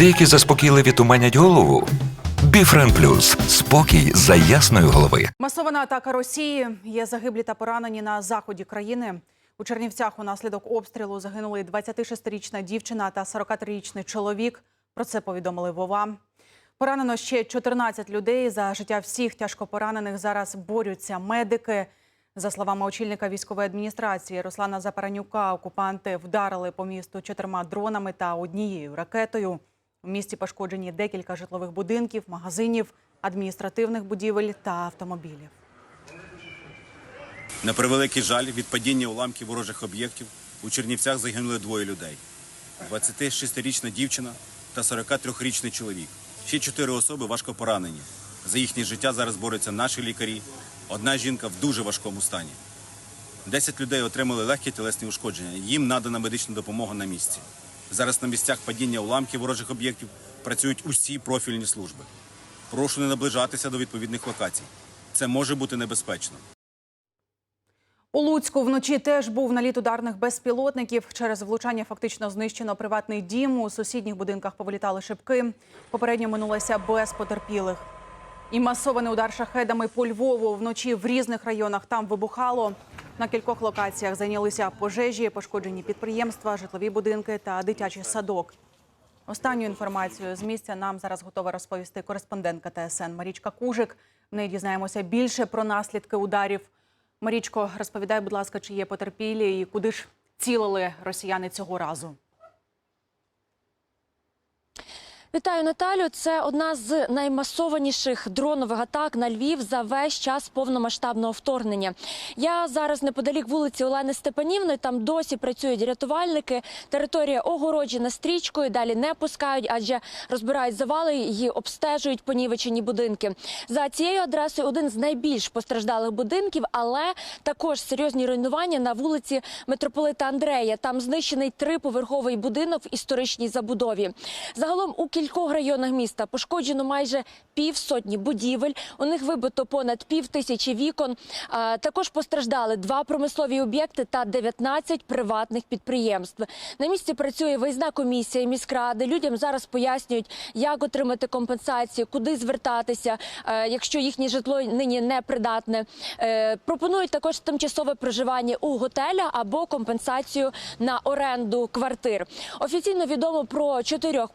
Деякі заспокійливі туманять голову. Біфрен Плюс спокій за ясної голови. Масована атака Росії. Є загиблі та поранені на заході країни. У Чернівцях унаслідок обстрілу загинули 26-річна дівчина та 43-річний чоловік. Про це повідомили Вова. Поранено ще 14 людей. За життя всіх тяжко поранених зараз борються медики. За словами очільника військової адміністрації Руслана Запаранюка, окупанти вдарили по місту чотирма дронами та однією ракетою. У місті пошкоджені декілька житлових будинків, магазинів, адміністративних будівель та автомобілів. На превеликий жаль, від падіння уламків ворожих об'єктів у Чернівцях загинули двоє людей: 26-річна дівчина та 43-річний чоловік. Ще чотири особи важко поранені. За їхнє життя зараз борються наші лікарі. Одна жінка в дуже важкому стані. Десять людей отримали легкі тілесні ушкодження. Їм надана медична допомога на місці. Зараз на місцях падіння уламків ворожих об'єктів працюють усі профільні служби. Прошу не наближатися до відповідних локацій. Це може бути небезпечно. У Луцьку вночі теж був наліт ударних безпілотників. Через влучання фактично знищено приватний дім. У сусідніх будинках повилітали шибки. Попередньо минулося без потерпілих. І масований удар шахедами по Львову. Вночі в різних районах там вибухало. На кількох локаціях зайнялися пожежі, пошкоджені підприємства, житлові будинки та дитячий садок. Останню інформацію з місця нам зараз готова розповісти кореспондентка ТСН Марічка Кужик. В неї дізнаємося більше про наслідки ударів. Марічко, розповідай, будь ласка, чи є потерпілі і куди ж цілили росіяни цього разу? Вітаю, Наталю. Це одна з наймасованіших дронових атак на Львів за весь час повномасштабного вторгнення. Я зараз неподалік вулиці Олени Степанівни. Там досі працюють рятувальники. Територія огороджена стрічкою. Далі не пускають, адже розбирають завали, її обстежують понівечені будинки. За цією адресою один з найбільш постраждалих будинків, але також серйозні руйнування на вулиці митрополита Андрея. Там знищений триповерховий будинок в історичній забудові. Загалом у кількох районах міста пошкоджено майже півсотні будівель. У них вибито понад пів тисячі вікон. Також постраждали два промислові об'єкти та 19 приватних підприємств. На місці працює виїзна комісія міськради. Людям зараз пояснюють, як отримати компенсацію, куди звертатися, е, якщо їхнє житло нині не придатне. Е, Пропонують також тимчасове проживання у готелях або компенсацію на оренду квартир. Офіційно відомо про чотирьох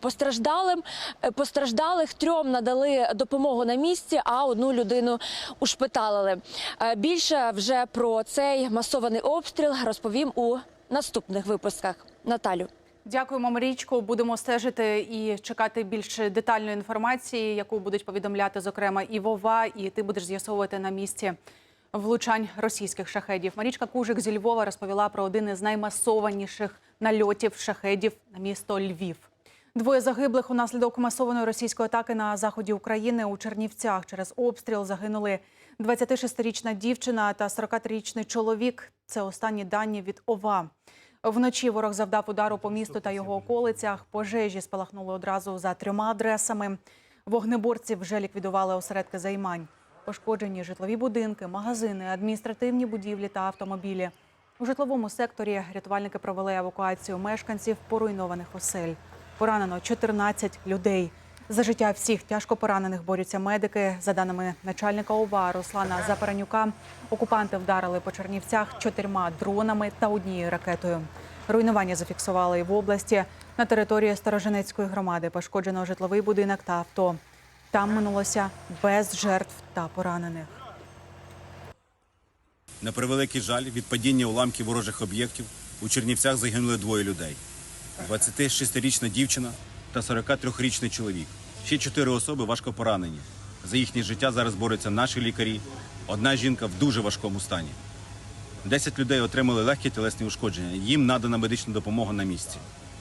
постраждалим. Е, Постраждалих трьом надали допомогу на місці, а одну людину ушпиталили. Е, Більше вже про цей масований обстріл розповім у наступних випусках. Наталю. Дякуємо, Марічко. Будемо стежити і чекати більш детальної інформації, яку будуть повідомляти, зокрема, і Вова, і ти будеш з'ясовувати на місці влучань російських шахедів. Марічка Кужик зі Львова розповіла про один із наймасованіших нальотів шахедів на місто Львів. Двоє загиблих унаслідок масованої російської атаки на заході України у Чернівцях. Через обстріл загинули 26-річна дівчина та 43-річний чоловік. Це останні дані від ОВА. Вночі ворог завдав удару по місту та його околицях. Пожежі спалахнули одразу за трьома адресами. Вогнеборці вже ліквідували осередки займань. Пошкоджені житлові будинки, магазини, адміністративні будівлі та автомобілі. У житловому секторі рятувальники провели евакуацію мешканців поруйнованих осель. Поранено 14 людей. За життя всіх тяжко поранених борються медики. За даними начальника ОВА Руслана Запаранюка, окупанти вдарили по Чернівцях чотирма дронами та однією ракетою. Руйнування зафіксували і в області. На території Сторожинецької громади пошкоджено житловий будинок та авто. Там минулося без жертв та поранених. На превеликий жаль, від падіння уламків ворожих об'єктів у Чернівцях загинули двоє людей: 26-річна дівчина та 43-річний чоловік. Ще чотири особи важко поранені. За їхнє життя зараз борються наші лікарі. Одна жінка в дуже важкому стані. Десять людей отримали легкі тілесні ушкодження. Їм надана медична допомога на місці.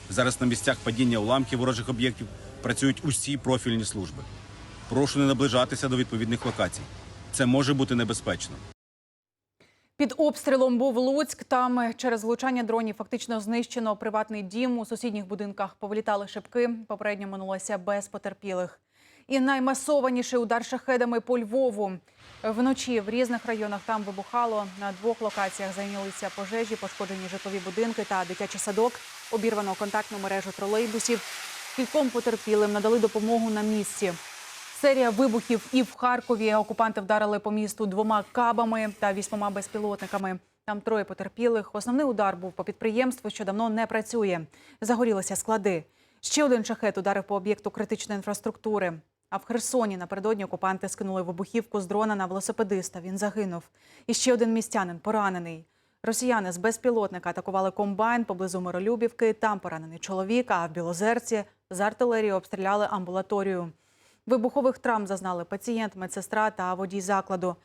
Зараз на місцях падіння уламків ворожих об'єктів працюють усі профільні служби. Прошу не наближатися до відповідних локацій. Це може бути небезпечно. Під обстрілом був Луцьк. Там через влучання дронів фактично знищено приватний дім. У сусідніх будинках повилітали шибки. Попередньо минулося без потерпілих. І наймасованіший удар шахедами по Львову. Вночі в різних районах там вибухало. На двох локаціях зайнялися пожежі, пошкоджені житлові будинки та дитячий садок. Обірвано контактну мережу тролейбусів. Кільком потерпілим надали допомогу на місці. Серія вибухів і в Харкові окупанти вдарили по місту двома кабами та вісьмома безпілотниками. Там троє потерпілих. Основний удар був по підприємству, що давно не працює. Загорілися склади. Ще один шахет ударив по об'єкту критичної інфраструктури. А в Херсоні напередодні окупанти скинули вибухівку з дрона на велосипедиста. Він загинув. І ще один містянин поранений. Росіяни з безпілотника атакували комбайн поблизу Миролюбівки. Там поранений чоловік, а в Білозерці з артилерії обстріляли амбулаторію. Вибухових травм зазнали пацієнт, медсестра та водій закладу.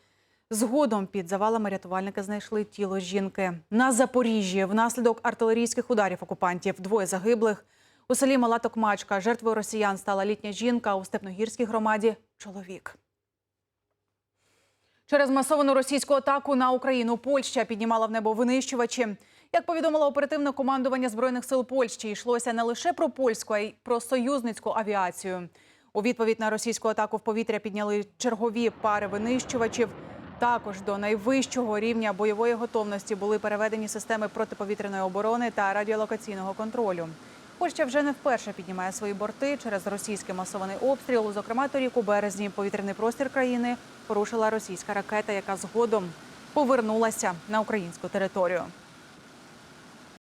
Згодом під завалами рятувальники знайшли тіло жінки. На Запоріжжі внаслідок артилерійських ударів окупантів двоє загиблих. У селі Мала Токмачка жертвою росіян стала літня жінка, у Степногірській громаді чоловік. Через масовану російську атаку на Україну Польща піднімала в небо винищувачі. Як повідомило оперативне командування збройних сил Польщі, йшлося не лише про польську, а й про союзницьку авіацію. У відповідь на російську атаку в повітря підняли чергові пари винищувачів. Також до найвищого рівня бойової готовності були переведені системи протиповітряної оборони та радіолокаційного контролю. Польща вже не вперше піднімає свої борти через російський масований обстріл. Зокрема, торік у березні повітряний простір країни порушила російська ракета, яка згодом повернулася на українську територію.